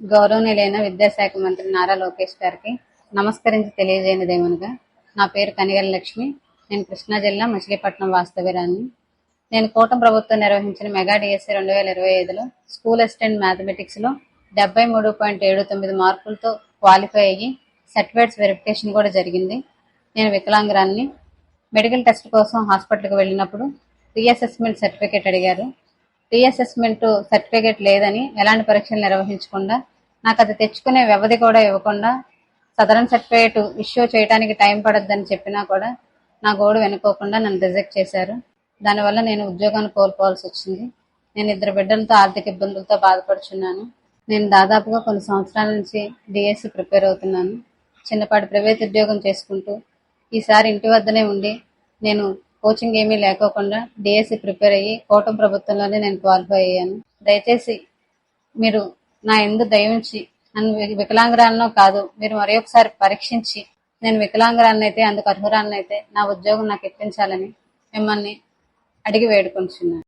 గౌరవనీయులైన విద్యాశాఖ మంత్రి నారా లోకేష్ గారికి నమస్కరించి తెలియజేయనిదేమనగా నా పేరు కనిగల లక్ష్మి. నేను కృష్ణా జిల్లా మచిలీపట్నం వాస్తవ్యురాన్ని నేను కూటమి ప్రభుత్వం నిర్వహించిన మెగా డిఎస్సి రెండు వేల ఇరవై ఐదులో స్కూల్ అసిస్టెంట్ మ్యాథమెటిక్స్లో డెబ్బై మూడు పాయింట్ ఏడు తొమ్మిది మార్కులతో క్వాలిఫై అయ్యి సర్టిఫికేట్స్ వెరిఫికేషన్ కూడా జరిగింది. నేను వికలాంగురాన్ని మెడికల్ టెస్ట్ కోసం హాస్పిటల్కి వెళ్ళినప్పుడు రీఅసెస్మెంట్ సర్టిఫికేట్ అడిగారు. రీఅసెస్మెంట్ సర్టిఫికేట్ లేదని ఎలాంటి పరీక్షలు నిర్వహించకుండా నాకు అది తెచ్చుకునే వ్యవధి కూడా ఇవ్వకుండా సదరన్ సర్టిఫికేట్ ఇష్యూ చేయడానికి టైం పడద్దని చెప్పినా కూడా నా గోడు వెనుకోకుండా నన్ను రిజెక్ట్ చేశారు. దానివల్ల నేను ఉద్యోగాన్ని కోల్పోవాల్సి వచ్చింది. నేను ఇద్దరు బిడ్డలతో ఆర్థిక ఇబ్బందులతో బాధపడుచున్నాను. నేను దాదాపుగా కొన్ని సంవత్సరాల నుంచి డిఎస్సి ప్రిపేర్ అవుతున్నాను. చిన్నపాటి ప్రైవేట్ ఉద్యోగం చేసుకుంటూ ఈసారి ఇంటి వద్దనే ఉండి నేను కోచింగ్ ఏమీ లేకోకుండా డిఎస్సి ప్రిపేర్ అయ్యి కూటమి ప్రభుత్వంలోనే నేను క్వాలిఫై అయ్యాను. దయచేసి మీరు నా ఎందు దయించి నన్ను వి- వికలాంగురాలనో కాదు మీరు మరి ఒకసారి పరీక్షించి నేను వికలాంగురాలనైతే అందుకు అర్హురాలనైతే నా ఉద్యోగం నాకు ఇప్పించాలని మిమ్మల్ని అడిగి వేడుకుంటున్నాను